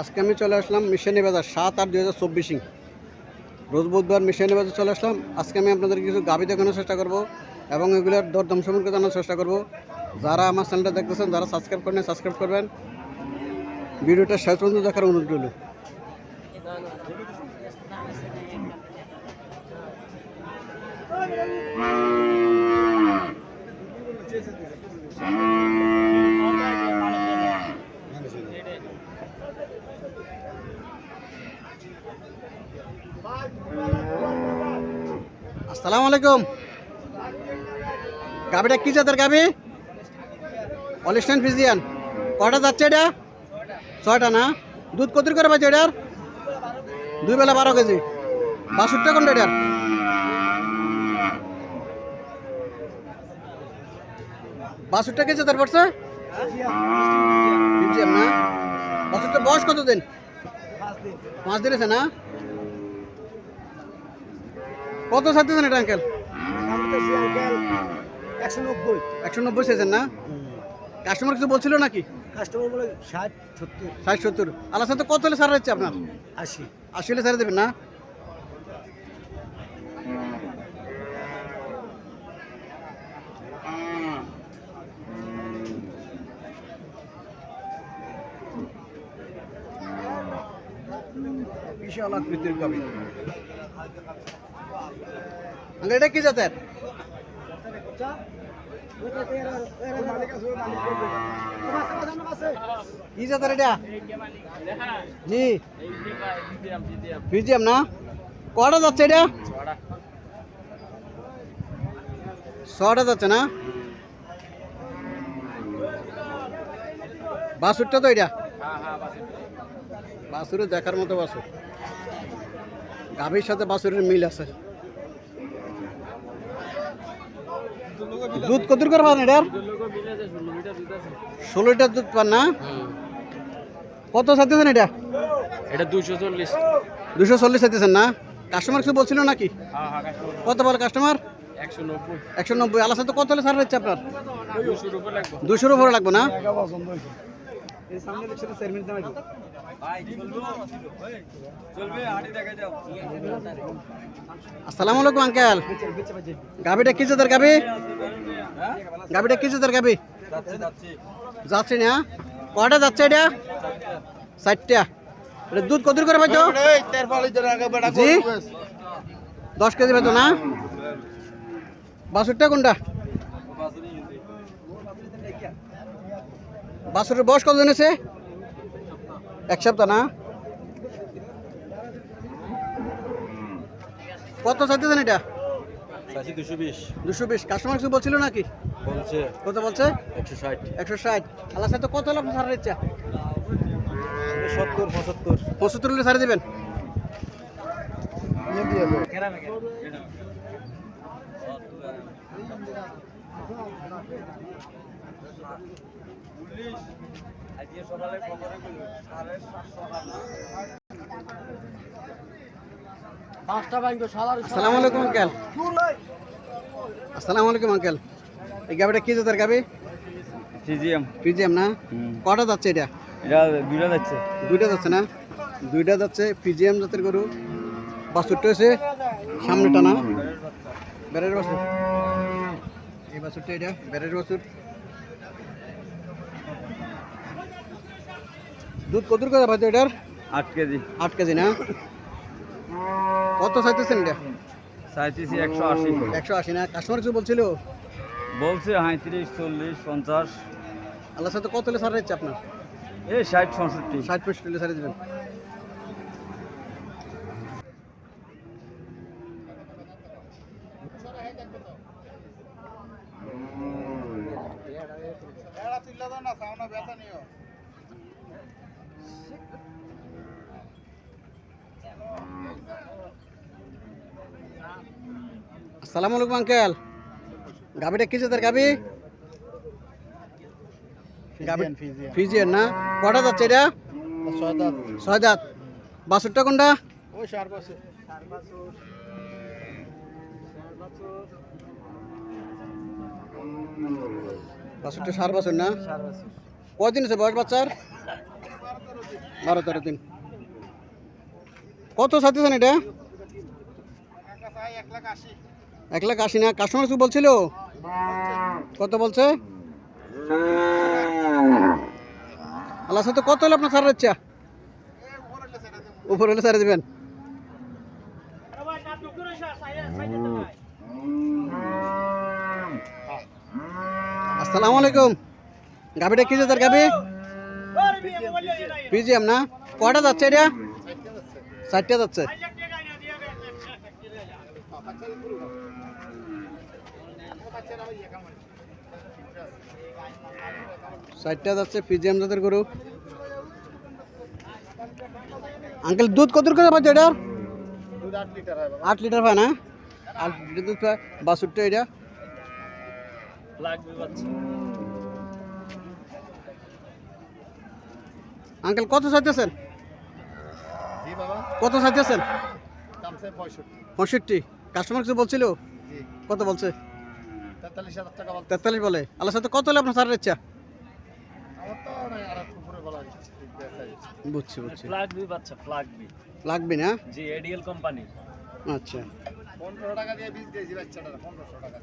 আজকে আমি চলে আসলাম মিশনী বাজার, সাত আট দুই হাজার চব্বিশ রোজ বুধবার মিশনী বাজার চলে আসলাম। আজকে আমি আপনাদের কিছু গাভি দেখানোর চেষ্টা করব এবং এগুলোর দরদাম সম্পর্কে জানার চেষ্টা করব। যারা আমার চ্যানেলটা দেখতেছেন, যারা সাবস্ক্রাইব করেন সাবস্ক্রাইব করবেন। ভিডিওটা শেষ পর্যন্ত দেখার অনুরোধ রইল। আসসালামু আলাইকুম। গাবিটা কি জাতের গাবি? অলিস্টান ফিজিয়ান কটা যাচ্ছে এটা? ছয়টা না? দুধ কত করে পাচ্ছে এটার? দুই বেলা বারো কেজি। বাষট্টি কোনটা এটার? বাষট্টি কেজি তার পড়ছে? না? বাষট্টি বয়স কত দিন। পাঁচ দিন আছে না? কত ছাড়তেছেন এটা আঙ্কেল একশো নব্বই। একশো নব্বই চাইছেন না? কাস্টমার কিছু বলছিল নাকি? কাস্টমার বলে ষাট সত্তর। ষাট সত্তর। আল্লাহ সাথে কত হলে ছাড়া হচ্ছে আপনার? আশি। আশি হলে ছাড়া দেবেন না? বিশাল আকৃতির কবি এটা কি জাতের? কি জাতের এটা? জি। বিজিএম না? কটা যাচ্ছে এটা? ছটা যাচ্ছে না? বাসুরটা তো এটা? বাসুরে দেখার মতো বাসুর। গাভীর সাথে বাসুরের মিল আছে। দুধ কত করে পান এটার? ষোলো লিটার দুধ পান না? কত চাইতেছেন এটা? এটা দুশো চল্লিশ। দুশো চল্লিশ চাইতেছেন না? কাস্টমার কিছু বলছিল নাকি? হ্যাঁ হ্যাঁ কাস্টমার কত বলে কাস্টমার একশো নব্বই। একশো নব্বই। আলাদা তো কত হলে ছাড় হচ্ছে আপনার? দুশোর উপরে লাগবে। না? আসসালামু আলাইকুম আঙ্কেল। গাবিটা কি জাতের গাবি গাবিটা কি জাতের গাবি যাচ্ছে না কটা যাচ্ছে এটা? ষাটটা এটা দুধ কত করে পাইতো? জি? দশ কেজি পাইতো না? বাষট্টা কোনটা? বাছুরের বয়স কত জেনেছে এক সপ্তাহ না? কত চাইতেছেন এটা? দুশো বিশ। দুশো বিশ। কাস্টমার কিছু বলছিল নাকি? বলছে। কত বলছে? একশো ষাট। একশো ষাট। আল্লাহ সাথে কত হলে ইচ্ছা সত্তর পঁচাত্তর। পঁচাত্তর হলে ছাড়ে দেবেন? আসসালামু আলাইকুম আঙ্কেল। আসসালামু আলাইকুম আঙ্কেল। এই গাবিটা কি জাতের গাবি? পিজিএম না? কটা যাচ্ছে এটা? এটা দুটা যাচ্ছে। দুইটা যাচ্ছে না? দুইটা যাচ্ছে পিজিএম জাতের গরু। বাছুরটা হয়েছে সামনে টানা বেড়ের বাছুর। এই বাছুরটা এটা বেড়ের বাছুর। দুধ কত করে ভাই এটার? আট কেজি। আট কেজি না? কত চাইতেছেন এটা? চাইতেছি একশো আশি একশো আশি না? কাস্টমার কিছু বলছিল? বলছে সাঁত্রিশ চল্লিশ পঞ্চাশ। আল্লাহ সাথে কত হলে সার হচ্ছে আপনার? এই ষাট ষাট পঁয়ষট্টি হলে সারে দেবেন। আসসালামু আলাইকুম আঙ্কেল। গাবিটা কি জাতের গাবি ফিজিয়ান না? কটা যাচ্ছে এটা? ছয় দাঁত বাছুরটা কোনটা? ওই সার বাছুরটা সার বছর না? কদিন আছে বয়স বাচ্চার? বারো তেরো দিন। কত চাইতেছেন এটা? এক লাখ আশি না? কাস্টমার কিছু বলছিল? কত বলছে? আল্লাহ সাথে কত হলে আপনার ছাড়ার ইচ্ছা উপরে হলে ছাড়ে দেবেন। আসসালামু আলাইকুম। গাবিটা কি জাতের গাবি পিজিএম না? কটা যাচ্ছে এটা? চারটা যাচ্ছে। চারটা যাচ্ছে পিজিএম জাতের গরু। আঙ্কেল দুধ কত করে পাচ্ছে এটার? আট লিটার হয় না? আট লিটার দুধ পায়। বাষট্টি এটা? লাগবে বাচ্চা। আঙ্কেল কত চাইতেছেন? কত চাইতেছেন? পঁয়ষট্টি। কাস্টমার কিছু বলছিল? জি। কত বলছে? তেতাল্লিশ হাজার টাকা বলতে বলে। আল্লাহ সাথে কত হলে আপনার ছাড়ার ইচ্ছা আমার তো নাই আর একটু উপরে বলা হয়েছে বুঝছি বুঝছি। ফ্লাগ বি বাচ্চা ফ্লাগ বি লাগবে না? জি এডিএল কোম্পানি আচ্ছা। পনেরো টাকা দিয়ে বীজ দিয়েছি বাচ্চাটা পনেরোশো টাকা।